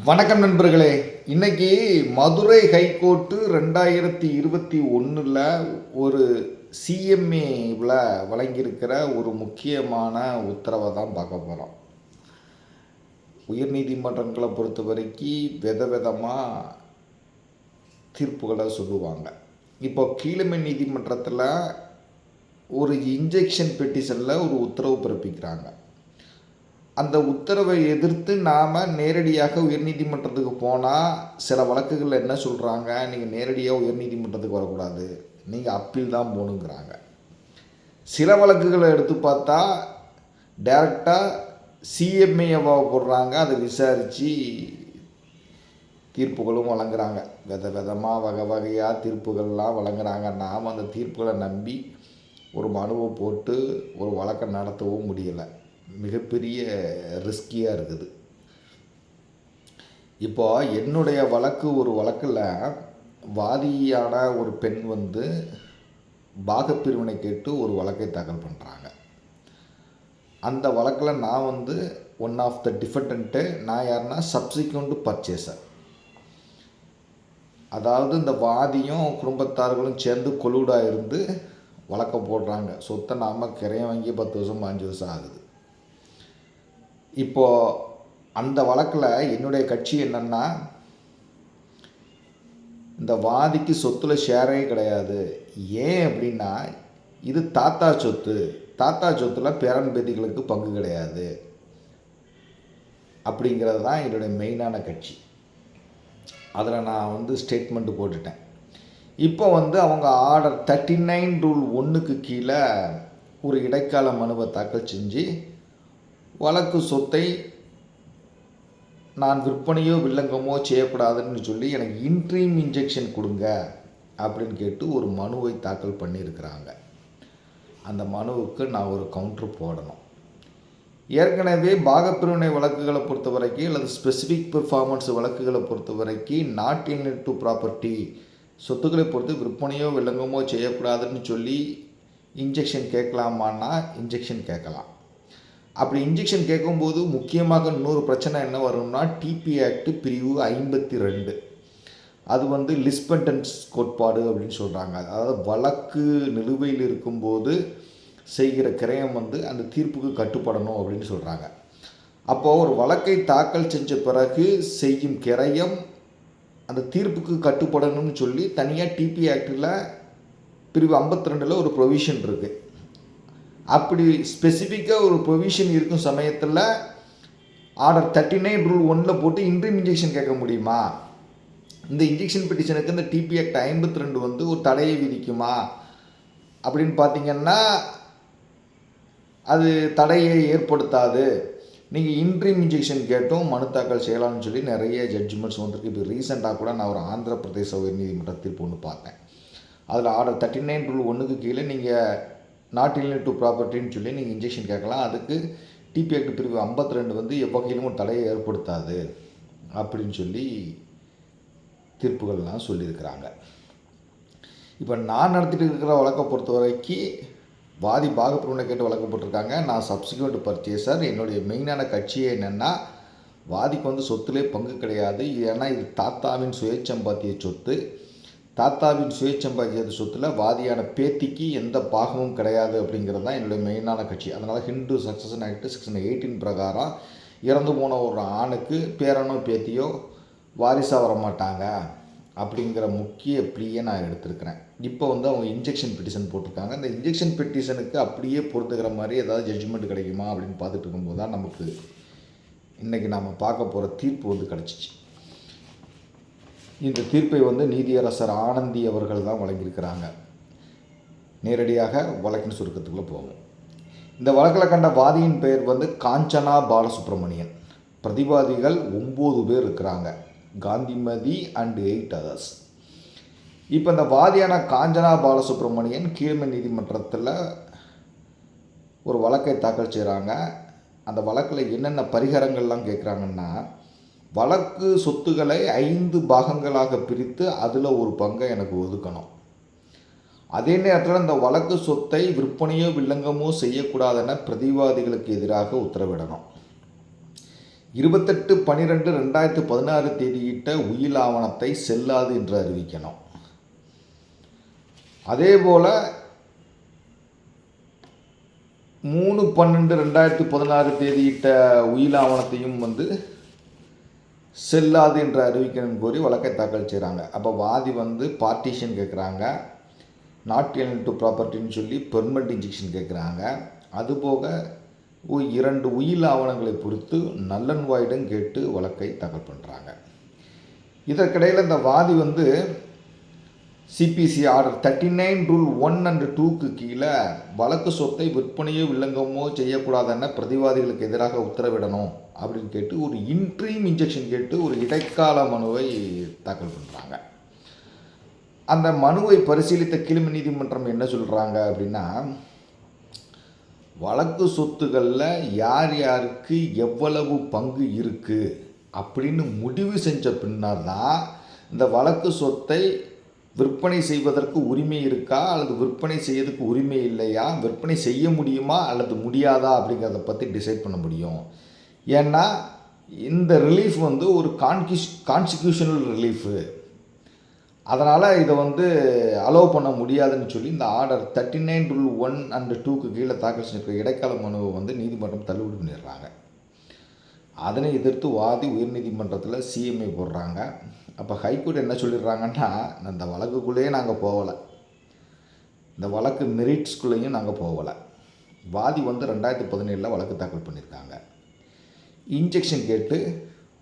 வணக்கம் நண்பர்களே. இன்னைக்கு மதுரை ஹைகோர்ட்டு ரெண்டாயிரத்தி இருபத்தி ஒன்றில் ஒரு சிஎம்ஏவில் வழங்கியிருக்கிற ஒரு முக்கியமான உத்தரவை தான் பார்க்க போகிறோம் உயர்நீதிமன்றங்களை பொறுத்த வரைக்கும் வித விதமாக தீர்ப்புகளை சொல்லுவாங்க. இப்போ கீழமை நீதிமன்றத்தில் ஒரு இன்ஜெக்ஷன் பெட்டிஷனில் ஒரு உத்தரவு பிறப்பிக்கிறாங்க. அந்த உத்தரவை எதிர்த்து நாம் நேரடியாக உயர்நீதிமன்றத்துக்கு போனால் சில வழக்குகளில் என்ன சொல்கிறாங்க நீங்கள் நேரடியாக உயர்நீதிமன்றத்துக்கு வரக்கூடாது. நீங்கள் அப்பீல் தான் போகணுங்கிறாங்க. சில வழக்குகளை எடுத்து பார்த்தா டைரெக்டாக சிஎம்ஏவாக போடுறாங்க. அதை விசாரித்து தீர்ப்புகளும் வழங்குறாங்க. வித விதமாக வகை வகையாக தீர்ப்புகள்லாம் வழங்குறாங்க. நாம் அந்த தீர்ப்புகளை நம்பி ஒரு மனுவை போட்டு ஒரு வழக்கை நடத்தவும் முடியலை. மிகப்பெரிய ரிஸ்கியாக இருக்குது. இப்போ என்னுடைய வழக்கு ஒரு வழக்கில் வாதியான ஒரு பெண் வந்து பாகப்பிரிவினை கேட்டு ஒரு வழக்கை தாக்கல் பண்ணுறாங்க அந்த வழக்கில் நான் வந்து ஒன் ஆஃப் த டிஃபெண்டன்ட்டு நான் யாருன்னா சப்சிக்வெண்ட் பர்ச்சேசர் அதாவது இந்த வாதியும் குடும்பத்தார்களும் சேர்ந்து கொலூடாக இருந்து வழக்கம் போடுறாங்க. சொத்தை நாம் கிரையம் வாங்கி பத்து வருஷம் பாஞ்சு வருஷம் ஆகுது. இப்போது அந்த வழக்கில் என்னுடைய கட்சி என்னென்னா இந்த வாதிக்கு சொத்துல ஷேரே கிடையாது. ஏன் அப்படின்னா இது தாத்தா சொத்து. தாத்தா சொத்தில் பேரன் பேத்திகளுக்கு பங்கு கிடையாது. அப்படிங்கிறது தான் என்னுடைய மெயினான கட்சி. அதில் நான் வந்து ஸ்டேட்மெண்ட்டு போட்டுட்டேன். இப்போ வந்து அவங்க ஆர்டர் தேர்ட்டி நைன் ரூல் ஒன்றுக்கு கீழே ஒரு இடைக்கால மனுவை தாக்கல் செஞ்சு வழக்கு சொத்தை நான் விற்பனையோ வில்லங்கமோ செய்யக்கூடாதுன்னு சொல்லி எனக்கு இன்ட்ரீம் இன்ஜெக்ஷன் கொடுங்க அப்படின்னு கேட்டு ஒரு மனுவை தாக்கல் பண்ணியிருக்கிறாங்க. அந்த மனுவுக்கு நான் ஒரு கவுண்ட்ரு போடணும். ஏற்கனவே பாகப்பிரிவினை வழக்குகளை பொறுத்த வரைக்கும் அல்லது ஸ்பெசிஃபிக் பெர்ஃபார்மன்ஸ் வழக்குகளை பொறுத்த வரைக்கும் நாட் இன் டு ப்ராப்பர்ட்டி சொத்துக்களை பொறுத்து விற்பனையோ வில்லங்கமோ செய்யக்கூடாதுன்னு சொல்லி இன்ஜெக்ஷன் கேட்கலாமான்னா இன்ஜெக்ஷன் கேட்கலாம். அப்படி இன்ஜெக்ஷன் கேட்கும்போது முக்கியமாக இன்னொரு பிரச்சனை என்ன வரும்னா டிபி ஆக்ட் பிரிவு ஐம்பத்தி ரெண்டு அது வந்து லிஸ்பெண்டன்ஸ் கோட்பாடு அப்படின்னு சொல்கிறாங்க அதாவது வழக்கு நிலுவையில் இருக்கும்போது செய்கிற கிரயம் வந்து அந்த தீர்ப்புக்கு கட்டுப்படணும் அப்படின்னு சொல்கிறாங்க அப்போது ஒரு வழக்கை தாக்கல் செஞ்ச பிறகு செய்யும் கிரயம் அந்த தீர்ப்புக்கு கட்டுப்படணும்னு சொல்லி தனியாக டிபி ஆக்டில் பிரிவு ஐம்பத்தி ரெண்டில் ஒரு ப்ரொவிஷன் இருக்குது அப்படி ஸ்பெசிஃபிக்காக ஒரு ப்ரொவிஷன் இருக்கும் சமயத்தில் ஆர்டர் தேர்ட்டி நைன் ரூல் ஒன்றில் போட்டு இன்ட்ரீம் இன்ஜெக்ஷன் கேட்க முடியுமா? இந்த இன்ஜெக்ஷன் பெட்டிஷனுக்கு இந்த டிபி ஆக்ட் ஐம்பத்தி ரெண்டு வந்து ஒரு தடையை விதிக்குமா? அப்படின்னு பார்த்தீங்கன்னா அது தடையை ஏற்படுத்தாது. நீங்கள் இன்ட்ரீம் இன்ஜெக்ஷன் கேட்டும் மனு தாக்கல் செய்யலாம்னு சொல்லி நிறைய ஜட்ஜ்மெண்ட்ஸ் வந்துருக்கு. இப்போ ரீசெண்டாக கூட நான் ஒரு ஆந்திர பிரதேச உயர்நீதிமன்ற தீர்ப்பு ஒன்று பார்த்தேன். அதில் ஆர்டர் தேர்ட்டி நைன் ரூல் ஒன்றுக்கு கீழே நீங்கள் நாட் இன்லிட் டு ப்ராப்பர்ட்டின்னு சொல்லி நீங்கள் இன்ஜெக்ஷன் கேட்கலாம். அதுக்கு டிபி பிரிவு ஐம்பத்தி ரெண்டு வந்து எவ்வகையிலும் தடையை ஏற்படுத்தாது அப்படின்னு சொல்லி தீர்ப்புகள்லாம் சொல்லியிருக்கிறாங்க. இப்போ நான் நடத்திட்டு இருக்கிற வழக்கை பொறுத்த வரைக்கும் வாதி பாகப்பிரிவினை கேட்டு வழக்கு போட்டிருக்காங்க நான் சப்சிக்வெண்ட் பர்ச்சேசர் என்னுடைய மெயினான கட்சியே என்னென்னா வாதிக்கு வந்து சொத்துலே பங்கு கிடையாது. ஏன்னா இது தாத்தாவின் சுயச்சம்பாத்திய சொத்து. தாத்தாவின் சுயச்சம்பாத்திய சொத்தில் வாதியான பேத்திக்கு எந்த பாகமும் கிடையாது அப்படிங்கிறது தான் என்னுடைய மெயினான கட்சி. அதனால் Hindu succession act section eighteen பிரகாரம் இறந்து போன ஒரு ஆணுக்கு பேரனோ பேத்தியோ வாரிசாக வர மாட்டாங்க அப்படிங்கிற முக்கிய ப்ளீயை நான் எடுத்திருக்கிறேன். இப்போ வந்து அவங்க இன்ஜெக்ஷன் பெட்டிஷன் போட்டிருக்காங்க. அந்த இன்ஜெக்ஷன் பெட்டிஷனுக்கு அப்படியே பொறுத்துக்கிற மாதிரி ஏதாவது ஜட்ஜ்மெண்ட் கிடைக்குமா அப்படின்னு பார்த்துட்டு இருக்கும்போது தான் நமக்கு இன்றைக்கி நாம் பார்க்க போகிற தீர்ப்பு வந்து கிடச்சிச்சு. இந்த தீர்ப்பை வந்து நீதியரசர் ஆனந்தி அவர்கள் தான் வழங்கியிருக்கிறாங்க. நேரடியாக வழக்கின் சுருக்கத்துக்குள்ளே போவோம். இந்த வழக்கில் கண்ட வாதியின் பெயர் வந்து காஞ்சனா பாலசுப்ரமணியன். பிரதிவாதிகள் ஒம்பது பேர் இருக்கிறாங்க. காந்திமதி அண்ட் எயிட் அதர்ஸ் இப்போ இந்த வாதியான காஞ்சனா பாலசுப்ரமணியன் கீழ்மை நீதிமன்றத்தில் ஒரு வழக்கை தாக்கல் செய்கிறாங்க அந்த வழக்கில் என்னென்ன பரிகாரங்கள்லாம் கேட்குறாங்கன்னா வழக்கு சொத்துக்களை ஐந்து பாகங்களாக பிரித்து அதில் ஒரு பங்கை எனக்கு ஒதுக்கணும். அதே நேரத்தில் இந்த வழக்கு சொத்தை விற்பனையோ வில்லங்கமோ செய்யக்கூடாதென பிரதிவாதிகளுக்கு எதிராக உத்தரவிடணும். இருபத்தெட்டு பன்னிரெண்டு ரெண்டாயிரத்து பதினாறு தேதியிட்ட உயில் ஆவணத்தை செல்லாது என்று அறிவிக்கணும். அதே போல் மூணு பன்னெண்டு ரெண்டாயிரத்து பதினாறு தேதியிட்ட உயில் ஆவணத்தையும் வந்து செல்லாது என்று அறிவிக்கணும் கோரி வழக்கை தாக்கல் செய்கிறாங்க அப்போ வாதி வந்து பார்ட்டிஷன் கேட்குறாங்க நாட் எலன் டு ப்ராப்பர்ட்டின்னு சொல்லி பெர்மனண்ட் இன்ஜெக்ஷன் கேட்குறாங்க அதுபோக இரண்டு உயில் ஆவணங்களை பொறுத்து நல்லன் வாயிடம் கேட்டு வழக்கை தாக்கல் பண்ணுறாங்க இதற்கிடையில் இந்த வாதி வந்து CPC order thirty nine rule one and டூக்கு கீழே வழக்கு சொத்தை விற்பனையோ வில்லங்கமோ செய்யக்கூடாதுன்னு பிரதிவாதிகளுக்கு எதிராக உத்தரவிடணும் அப்படின்னு கேட்டு ஒரு இன்ட்ரீம் இன்ஜெக்ஷன் கேட்டு ஒரு இடைக்கால மனுவை தாக்கல் பண்ணுறாங்க அந்த மனுவை பரிசீலித்த கிளிமி நீதிமன்றம் என்ன சொல்கிறாங்க அப்படின்னா வழக்கு சொத்துகளில் யார் யாருக்கு எவ்வளவு பங்கு இருக்குது அப்படின்னு முடிவு செஞ்ச பின்னர் தான் இந்த வழக்கு சொத்தை விற்பனை செய்வதற்கு உரிமை இருக்கா? அல்லது விற்பனை செய்யறதுக்கு உரிமை இல்லையா? விற்பனை செய்ய முடியுமா? அல்லது முடியாதா? அப்படிங்கிறத பற்றி டிசைட் பண்ண முடியும். ஏன்னா இந்த ரிலீஃப் வந்து ஒரு கான்கிஷ் கான்ஸ்டியூஷனல் ரிலீஃபு அதனால் இதை வந்து அலோவ் பண்ண முடியாதுன்னு சொல்லி இந்த order thirty nine rule one and டூக்கு கீழே தாக்கல் செஞ்சிருக்கிற இடைக்கால மனுவை வந்து நீதிமன்றம் தள்ளுபடி பண்ணிடுறாங்க. அதனை எதிர்த்து வாதி உயர்நீதிமன்றத்தில் சிஎம்ஐ போடுறாங்க. அப்போ ஹைகோர்ட் என்ன சொல்லிடுறாங்கன்னா இந்த வழக்குக்குள்ளேயே நாங்கள் போகலை. இந்த வழக்கு மெரிட்ஸ்குள்ளேயும் நாங்கள் போகலை. வாதி வந்து ரெண்டாயிரத்தி பதினேழில் வழக்கு தாக்கல் பண்ணியிருக்காங்க இன்ஜெக்ஷன் கேட்டு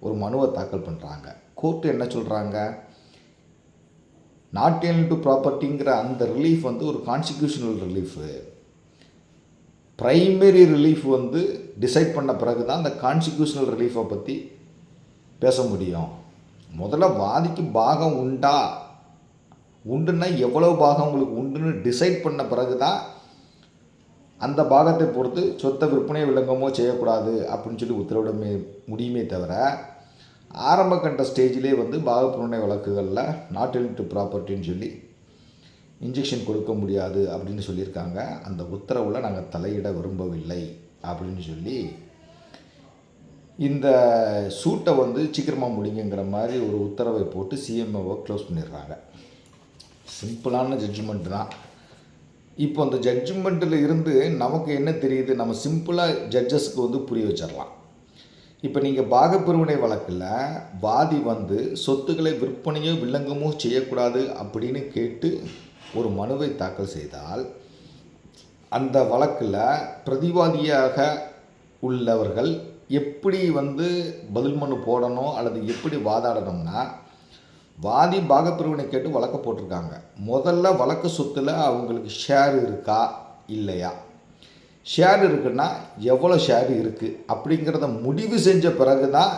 ஒரு மனுவை தாக்கல் பண்ணுறாங்க கோர்ட்டு என்ன சொல்கிறாங்க நாட் ஏன் டு ப்ராப்பர்ட்டிங்கிற அந்த ரிலீஃப் வந்து ஒரு கான்ஸ்டியூஷனல் ரிலீஃபு ப்ரைமரி ரிலீஃப் வந்து டிசைட் பண்ண பிறகு தான் அந்த கான்ஸ்டியூஷனல் ரிலீஃபை பற்றி பேச முடியும். முதல்ல வாதிக்கு பாகம் உண்டா? உண்டுன்னா எவ்வளோ பாகம் உங்களுக்கு உண்டுன்னு டிசைட் பண்ண பிறகு தான் அந்த பாகத்தை பொறுத்து சொத்தை விற்பனை விளங்கமோ செய்யக்கூடாது அப்படின்னு சொல்லி உத்தரவிடமே முடியுமே தவிர ஆரம்ப கண்ட ஸ்டேஜிலே வந்து பாகப்பிரணை வழக்குகளில் நாட் டு ப்ராப்பர்ட்டின்னு சொல்லி இன்ஜெக்ஷன் கொடுக்க முடியாது அப்படின்னு சொல்லியிருக்காங்க. அந்த உத்தரவில் நாங்கள் தலையிட விரும்பவில்லை அப்படின்னு சொல்லி இந்த சூட்டை வந்து சீக்கிரமாக முடிங்கிற மாதிரி ஒரு உத்தரவை போட்டு சிஎம்ஓவை க்ளோஸ் பண்ணிடுறாங்க. சிம்பிளான ஜட்ஜ்மெண்ட் தான். இப்போ அந்த ஜட்ஜ்மெண்ட்டில் இருந்து நமக்கு என்ன தெரியுது? நம்ம சிம்பிளாக ஜட்ஜஸ்க்கு வந்து புரிய வச்சிடலாம். இப்போ நீங்கள் பாகப்பிரிவினை வழக்கில் வாதி வந்து சொத்துக்களை விற்பனையோ வில்லங்கமோ செய்யக்கூடாது அப்படின்னு கேட்டு ஒரு மனுவை தாக்கல் செய்தால் அந்த வழக்கில் பிரதிவாதியாக உள்ளவர்கள் எப்படி வந்து பதில் மனு போடணும் அல்லது எப்படி வாதாடணும்னா வாதி பாகப்பிரிவினை கேட்டு வழக்க போட்டிருக்காங்க. முதல்ல வழக்கு சொத்தில் அவங்களுக்கு ஷேர் இருக்கா இல்லையா? ஷேர் இருக்குன்னா எவ்வளோ ஷேர் இருக்குது அப்படிங்கிறத முடிவு செஞ்ச பிறகு தான்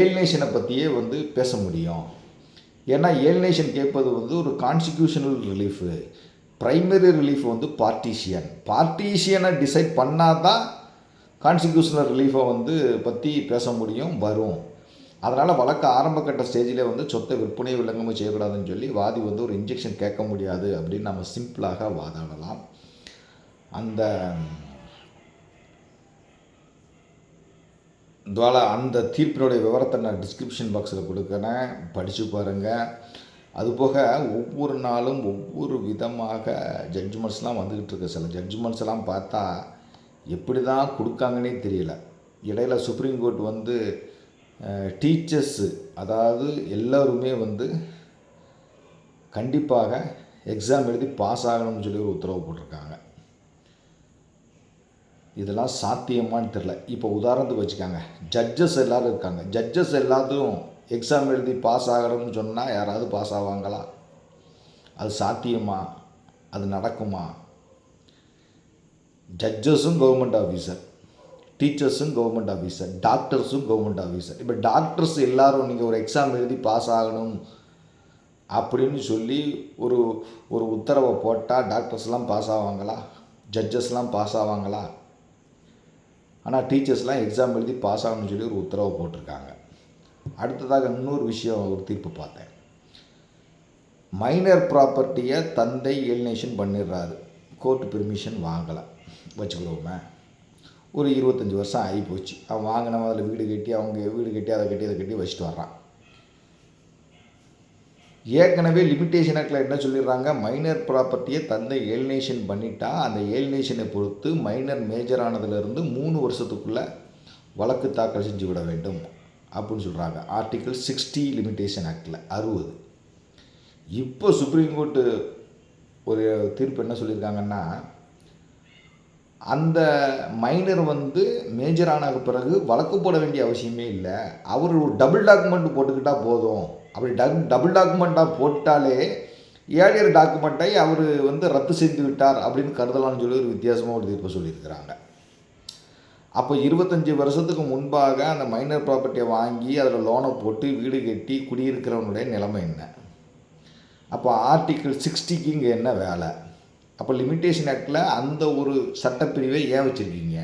ஏல்நேஷனை பற்றியே வந்து பேச முடியும். ஏன்னா ஏல்நேஷன் கேட்பது வந்து ஒரு கான்ஸ்டிடியூஷனல் ரிலீஃபு ப்ரைமரி ரிலீஃப் வந்து பார்ட்டிஷியன் பார்ட்டிஷியனை டிசைட் பண்ணால் தான் கான்ஸ்டியூஷனல் ரிலீஃபை வந்து பற்றி பேச முடியும் வரும். அதனால் வழக்கு ஆரம்ப கட்ட ஸ்டேஜில் வந்து சொத்தை விற்பனை விளங்கமும் செய்யக்கூடாதுன்னு சொல்லி வாதி வந்து ஒரு இன்ஜெக்ஷன் கேட்க முடியாது அப்படின்னு நம்ம சிம்பிளாக வாதாடலாம். அந்த துவால அந்த தீர்ப்பினுடைய விவரத்தை நான் டிஸ்கிரிப்ஷன் பாக்ஸில் கொடுக்குறேன். படித்து பாருங்கள் அதுபோக ஒவ்வொரு நாளும் ஒவ்வொரு விதமாக ஜட்ஜ்மெண்ட்ஸ்லாம் வந்துக்கிட்டு இருக்கு. சில ஜட்ஜ்மெண்ட்ஸ் எல்லாம் பார்த்தா எப்படி தான் கொடுக்காங்கன்னே தெரியல. இடையில சுப்ரீம் கோர்ட் வந்து டீச்சர்ஸு அதாவது எல்லோருமே வந்து கண்டிப்பாக எக்ஸாம் எழுதி பாஸ் ஆகணும்னு சொல்லி ஒரு உத்தரவு போட்டிருக்காங்க. இதெல்லாம் சாத்தியமான்னு தெரில இப்போ உதாரணத்துக்கு வச்சுக்காங்க. ஜட்ஜஸ் எல்லோரும் இருக்காங்க. ஜட்ஜஸ் எல்லாத்தையும் எக்ஸாம் எழுதி பாஸ் ஆகணும்னு சொன்னால் யாராவது பாஸ் ஆவாங்களா? அது சாத்தியமா? அது நடக்குமா? ஜட்ஜஸும் கவர்மெண்ட் ஆஃபீஸர் டீச்சர்ஸும் கவர்மெண்ட் ஆஃபீஸர் டாக்டர்ஸும் கவர்மெண்ட் ஆஃபீஸர் இப்போ டாக்டர்ஸ் எல்லாரும் நீங்கள் ஒரு எக்ஸாம் எழுதி பாஸ் ஆகணும் அப்படின்னு சொல்லி ஒரு ஒரு உத்தரவை போட்டால் டாக்டர்ஸ்லாம் பாஸ் ஆவாங்களா? ஜட்ஜஸ்லாம் பாஸ் ஆவாங்களா? ஆனால் டீச்சர்ஸ்லாம் எக்ஸாம் எழுதி பாஸ் ஆகணும்னு சொல்லி ஒரு உத்தரவை போட்டிருக்காங்க. அடுத்ததாக இன்னொரு விஷயம் ஒரு தீர்ப்பு பார்த்தேன். மைனர் ப்ராப்பர்ட்டியை தந்தை ஏலினேஷன் பண்ணிடுறாரு. கோர்ட் பெர்மிஷன் வாங்கலை. வச்சுக்கிறோமே. ஒரு இருபத்தஞ்சி வருஷம் ஆகி போச்சு அவன் வாங்கினவன் அதில் வீடு கட்டி அவங்க வீடு கட்டி அதை கட்டி அதை கட்டி வச்சுட்டு வர்றான். ஏற்கனவே லிமிட்டேஷன் ஆக்டில் என்ன சொல்லிடுறாங்க? மைனர் ப்ராப்பர்ட்டியை தந்தை ஏலினேஷன் பண்ணிட்டா அந்த ஏலினேஷனை பொறுத்து மைனர் மேஜர் ஆனதுலேருந்து மூணு வருஷத்துக்குள்ளே வழக்கு தாக்கல் செஞ்சு விட வேண்டும் அப்படின்னு சொல்கிறாங்க ஆர்டிக்கிள் சிக்ஸ்டி லிமிட்டேஷன் ஆக்டில் அறுபது. இப்போ சுப்ரீம் கோர்ட்டு ஒரு தீர்ப்பு என்ன சொல்லியிருக்காங்கன்னா அந்த மைனர் வந்து மேஜர் ஆன பிறகு வழக்கு போட வேண்டிய அவசியமே இல்லை. அவர் ஒரு டபுள் டாக்குமெண்ட் போட்டுக்கிட்டால் போதும். அப்படி டக் டபுள் டாக்குமெண்ட்டாக போட்டாலே ஏழையர் டாக்குமெண்ட்டை அவர் வந்து ரத்து செய்து விட்டார் அப்படின்னு கருதலாம்னு சொல்லி ஒரு வித்தியாசமாக ஒரு தீர்ப்பு சொல்லியிருக்கிறாங்க. அப்போ இருபத்தஞ்சி வருஷத்துக்கு முன்பாக அந்த மைனர் ப்ராப்பர்ட்டியை வாங்கி அதில் லோனை போட்டு வீடு கட்டி குடியிருக்கிறவனுடைய நிலைமை என்ன? அப்போ ஆர்டிக்கிள் சிக்ஸ்டிக்கு இங்கே என்ன வேலை? அப்போ லிமிட்டேஷன் ஆக்டில் அந்த ஒரு சட்டப்பிரிவை ஏன் வச்சுருக்கீங்க?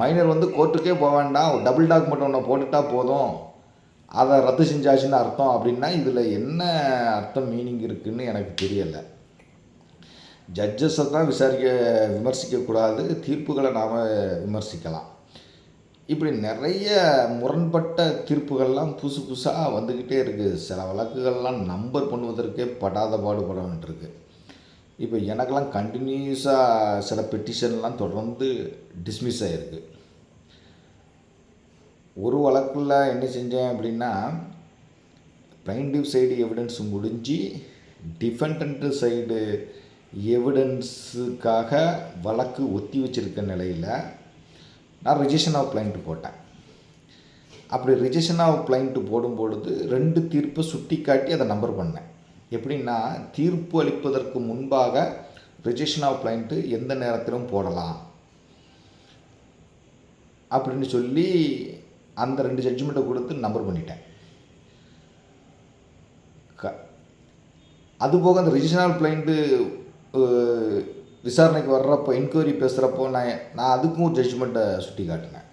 மைனர் வந்து கோர்ட்டுக்கே போக வேண்டாம். டபுள் டாக்குமெண்ட் ஒன்று போட்டுட்டா போதும். அதை ரத்து செஞ்சாச்சுன்னு அர்த்தம் அப்படின்னா இதில் என்ன அர்த்தம் மீனிங் இருக்குதுன்னு எனக்கு தெரியலை. ஜட்ஜஸை தான் விசாரிக்க விமர்சிக்கக்கூடாது. தீர்ப்புகளை நாம் விமர்சிக்கலாம். இப்படி நிறைய முரண்பட்ட தீர்ப்புகள்லாம் புதுசு புதுசாக வந்துக்கிட்டே இருக்குது சில வழக்குகள்லாம் நம்பர் பண்ணுவதற்கே படாத பாடுபட வேண்டியிருக்கு இப்போ எனக்கெல்லாம் கண்டினியூஸாக சில பெட்டிஷன்லாம் தொடர்ந்து டிஸ்மிஸ் ஆகிருக்கு ஒரு வழக்கில் என்ன செஞ்சேன் அப்படின்னா பிளைண்டிவ் சைடு எவிடன்ஸ் முடிஞ்சு டிஃபெண்டன்ட்டு சைடு எவிடன்ஸுக்காக வழக்கு ஒத்தி வச்சிருக்க நிலையில் நான் ரிஜெக்ஷன் ஆஃப் பிளைண்ட்டு போட்டேன். அப்படி ரிஜெக்ஷன் ஆஃப் பிளைண்ட்டு போடும்பொழுது ரெண்டு தீர்ப்பை சுட்டி காட்டி அதை நம்பர் பண்ணேன். எப்படின்னா தீர்ப்பு அளிப்பதற்கு முன்பாக ரிஜெக்ஷன் ஆஃப் பிளைண்ட்டு எந்த நேரத்திலும் போடலாம். அப்படின்னு சொல்லி அந்த ரெண்டு ஜட்ஜ்மெண்ட்டை கொடுத்து நம்பர் பண்ணிட்டேன். க அதுபோக அந்த ரிஜிஷனல் பிளைண்ட்டு விசாரணைக்கு வர்றப்போ என்கொயரி பேசுகிறப்போ நான் நான் அதுக்கும் ஒரு ஜட்ஜ்மெண்ட்டை சுட்டி காட்டினேன்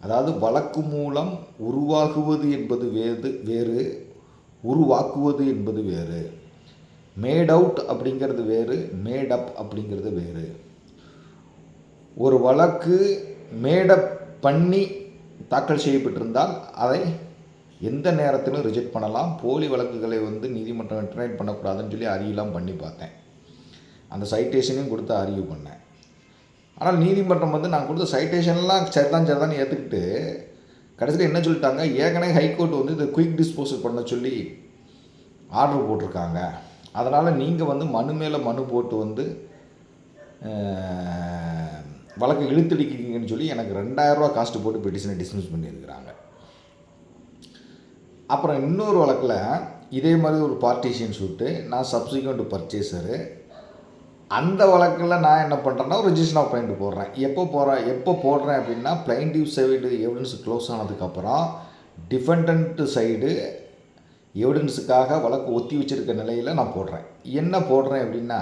அதாவது வழக்கு மூலம் உருவாகுவது என்பது வேறு வேறு உருவாக்குவது என்பது வேறு. மேட் அவுட் அப்படிங்கிறது வேறு மேட் அப் அப்படிங்கிறது வேறு. ஒரு வழக்கு மேடப் பண்ணி தாக்கல் செய்யப்பட்டிருந்தால் அதை எந்த நேரத்திலும் ரிஜெக்ட் பண்ணலாம். போலி வழக்குகளை வந்து நீதிமன்றம் என்டர்டைன் பண்ணக்கூடாதுன்னு சொல்லி அறியலாம் பண்ணி பார்த்தேன். அந்த சைட்டேஷனையும் கொடுத்து அறிவு பண்ணேன். ஆனால் நீதிமன்றம் வந்து நான் கொடுத்த சைட்டேஷன்லாம் சரிதான் சரிதான் ஏற்றுக்கிட்டு கடைசியில் என்ன சொல்லிட்டாங்க? ஏற்கனவே ஹைகோர்ட் வந்து இதை குயிக் டிஸ்போசல் பண்ண சொல்லி ஆர்டர் போட்டிருக்காங்க. அதனால் நீங்கள் வந்து மனு மேலே மனு போட்டு வந்து வழக்கு இழுத்தடிக்கிறீங்கன்னு சொல்லி எனக்கு ரெண்டாயிரரூவா காஸ்ட்டு போட்டு பெட்டிஷனை டிஸ்மிஸ் பண்ணியிருக்கிறாங்க. அப்புறம் இன்னொரு வழக்கில் இதே மாதிரி ஒரு பார்ட்டிஷியன் சூட்டு நான் சப்சிக்வெண்ட் பர்ச்சேசரு அந்த வழக்கில் நான் என்ன பண்ணுறேன்னா ஒரு ரிஜிஸ்டர் ஆஃப் பிளைண்ட் போடுறேன். எப்போ போகிறேன் எப்போ போடுறேன் அப்படின்னா பிளைண்டிவ் சைடு எவிடன்ஸ் க்ளோஸ் ஆனதுக்கப்புறம் டிஃபெண்டன்ட் சைடு எவிடன்ஸுக்காக வழக்கு ஒத்தி வச்சிருக்க நிலையில் நான் போடுறேன். என்ன போடுறேன் அப்படின்னா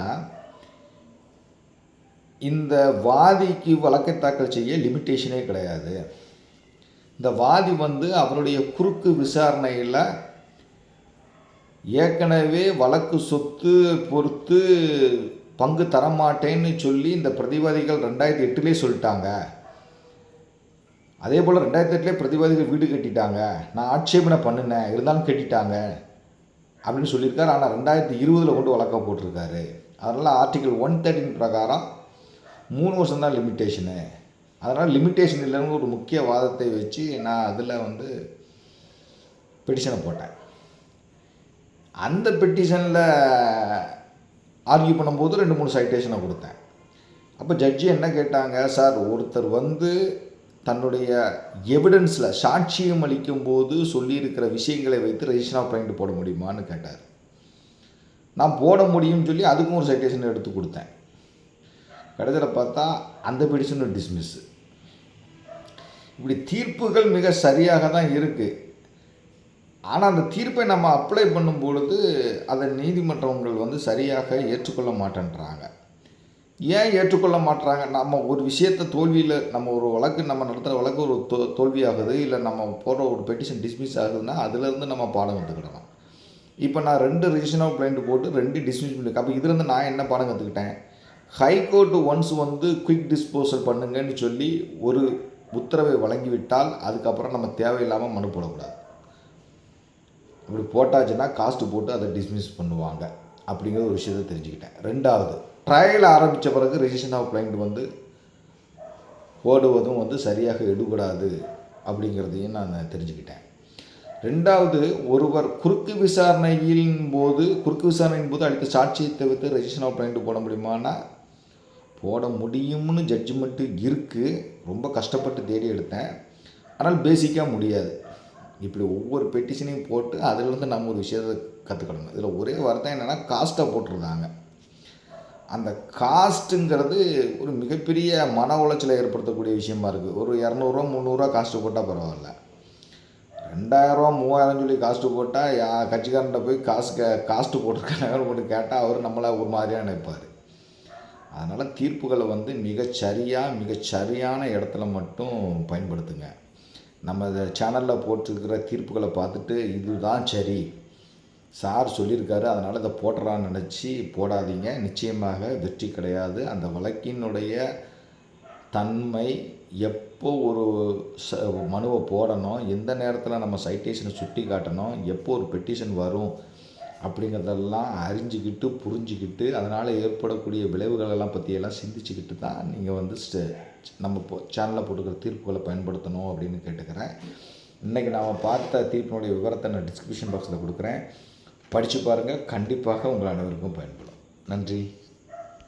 இந்த வாதிக்கு வழக்கை தாக்கல் செய்ய லிமிட்டேஷனே கிடையாது. இந்த வாதி வந்து அவருடைய குறுக்கு விசாரணையில் ஏற்கனவே வழக்கு சொத்து பொறுத்து பங்கு தரமாட்டேன்னு சொல்லி இந்த பிரதிவாதிகள் ரெண்டாயிரத்தி எட்டுலேயே சொல்லிட்டாங்க. அதே போல் ரெண்டாயிரத்தி எட்டுலேயே பிரதிவாதிகள் வீடு கட்டிட்டாங்க. நான் ஆட்சேபனை பண்ணினேன். இருந்தாலும் கட்டிட்டாங்க. அப்படின்னு சொல்லியிருக்காரு. ஆனால் ரெண்டாயிரத்தி இருபதில் கொண்டு வழக்கம் போட்டிருக்காரு. அதனால் ஆர்டிகல் ஒன் தேர்ட்டின் பிரகாரம் மூணு வருஷம் தான் லிமிட்டேஷனு. அதனால் லிமிட்டேஷன் இல்லைன்னு ஒரு முக்கிய வாதத்தை வச்சு நான் அதில் வந்து பெட்டிஷனை போட்டேன். அந்த பெட்டிஷனில் ஆர்கியூ பண்ணும்போது ரெண்டு மூணு சைட்டேஷனை கொடுத்தேன். அப்போ ஜட்ஜி என்ன கேட்டாங்க சார் ஒருத்தர் வந்து தன்னுடைய எவிடன்ஸில் சாட்சியம் அளிக்கும்போது சொல்லியிருக்கிற விஷயங்களை வைத்து ரெஜிஸ்டர் ஆஃப் பாயிண்ட் போட முடியுமான்னு கேட்டார். நான் போட முடியும்னு சொல்லி அதுக்கும் ஒரு சைட்டேஷன் எடுத்து கொடுத்தேன். கடைசியில் பார்த்தா அந்த பெடிஷனும் டிஸ்மிஸ்ஸு இப்படி தீர்ப்புகள் மிக சரியாக தான் இருக்குது ஆனால் அந்த தீர்ப்பை நம்ம அப்ளை பண்ணும் பொழுது அதை நீதிமன்றங்கள் வந்து சரியாக ஏற்றுக்கொள்ள மாட்டேன்றாங்க. ஏன் ஏற்றுக்கொள்ள மாட்டுறாங்க? நம்ம ஒரு விஷயத்தை தோல்வியில் நம்ம ஒரு வழக்கு நம்ம நடத்துகிற வழக்கு ஒரு தோ தோல்வியாகுது இல்லை நம்ம போடுற ஒரு பெட்டிஷன் டிஸ்மிஸ் ஆகுதுன்னா அதுலேருந்து நம்ம பாடம் கற்றுக்கிடணும் இப்போ நான் ரெண்டு ரிஜிஷன் ஆஃப் பிளைண்ட் போட்டு ரெண்டு டிஸ்மிஸ் பண்ணி அப்போ இதுலேருந்து நான் என்ன பாடம் கற்றுக்கிட்டேன் ஹைகோர்ட்டு ஒன்ஸ் வந்து குயிக் டிஸ்போசல் பண்ணுங்கன்னு சொல்லி ஒரு உத்தரவை வழங்கிவிட்டால் அதுக்கப்புறம் நம்ம தேவையில்லாமல் மனு போடக்கூடாது. இப்படி போட்டாச்சுன்னா காஸ்ட்டு போட்டு அதை டிஸ்மிஸ் பண்ணுவாங்க அப்படிங்கிற ஒரு விஷயத்தை தெரிஞ்சுக்கிட்டேன். ரெண்டாவது ட்ரையல் ஆரம்பித்த பிறகு ரெஜிஸ்ட்ரேஷன் ஆஃப் கிளைண்ட் வந்து போடுவதும் வந்து சரியாக எடுபடாது அப்படிங்கிறதையும் நான் தெரிஞ்சுக்கிட்டேன். ரெண்டாவது ஒருவர் குறுக்கு விசாரணையின் போது குறுக்கு விசாரணையின் போது அளித்த சாட்சியை தவிர்த்து ரெஜிஸ்ட்ரேஷன் ஆஃப் கிளைண்ட் போட முடியுமானா போட முடியும்னு ஜட்ஜ்மெண்ட்டு இருக்குது ரொம்ப கஷ்டப்பட்டு தேடி எடுத்தேன். ஆனால் பேசிக்காக முடியாது. இப்படி ஒவ்வொரு பெட்டிஷனையும் போட்டு அதிலிருந்து நம்ம ஒரு விஷயத்தை கற்றுக்கணும் இதில் ஒரே வார்த்தை என்னென்னா காஸ்ட்டை போட்டிருந்தாங்க. அந்த காஸ்ட்டுங்கிறது ஒரு மிகப்பெரிய மன உளைச்சலை ஏற்படுத்தக்கூடிய விஷயமா இருக்குது ஒரு இரநூறுவா முந்நூறுரூவா காஸ்ட்டு போட்டால் பரவாயில்ல. ரெண்டாயிரரூவா மூவாயிரம் சொல்லி காஸ்ட்டு போட்டால் யா கட்சிக்காரன்ட்ட போய் காசு கே காஸ்ட்டு போட்டிருக்காங்க ஒன்று கேட்டால் அவர் நம்மளை ஒரு மாதிரியாக நினைப்பார். அதனால் தீர்ப்புகளை வந்து மிகச் சரியாக இடத்துல மட்டும் பயன்படுத்துங்க. நம்ம சேனலில் போட்டிருக்கிற தீர்ப்புகளை பார்த்துட்டு இதுதான் சரி. சார் சொல்லியிருக்காரு அதனால் இதை போட்டுறான்னு நினச்சி போடாதீங்க. நிச்சயமாக வெற்றி கிடையாது. அந்த வழக்கினுடைய தன்மை எப்போ ஒரு ச மனுவை போடணும் எந்த நேரத்தில் நம்ம சைட்டேஷனை சுட்டி காட்டணும் எப்போ ஒரு பெட்டிஷன் வரும் அப்படிங்கிறதெல்லாம் அறிஞ்சிக்கிட்டு புரிஞ்சுக்கிட்டு அதனால் ஏற்படக்கூடிய விளைவுகளெல்லாம் பற்றியெல்லாம் சிந்திச்சுக்கிட்டு தான் நீங்கள் வந்து ஸ்டே நம்ம இப்போ சேனலில் போட்டுக்கிற தீர்ப்புகளை பயன்படுத்தணும் அப்படின்னு கேட்டுக்கிறேன். இன்றைக்கி நாம் பார்த்த தீர்ப்பினுடைய விவரத்தை நான் டிஸ்கிரிப்ஷன் பாக்ஸில் கொடுக்குறேன். படித்து பாருங்கள் கண்டிப்பாக உங்கள் அனைவருக்கும் பயன்படும். நன்றி.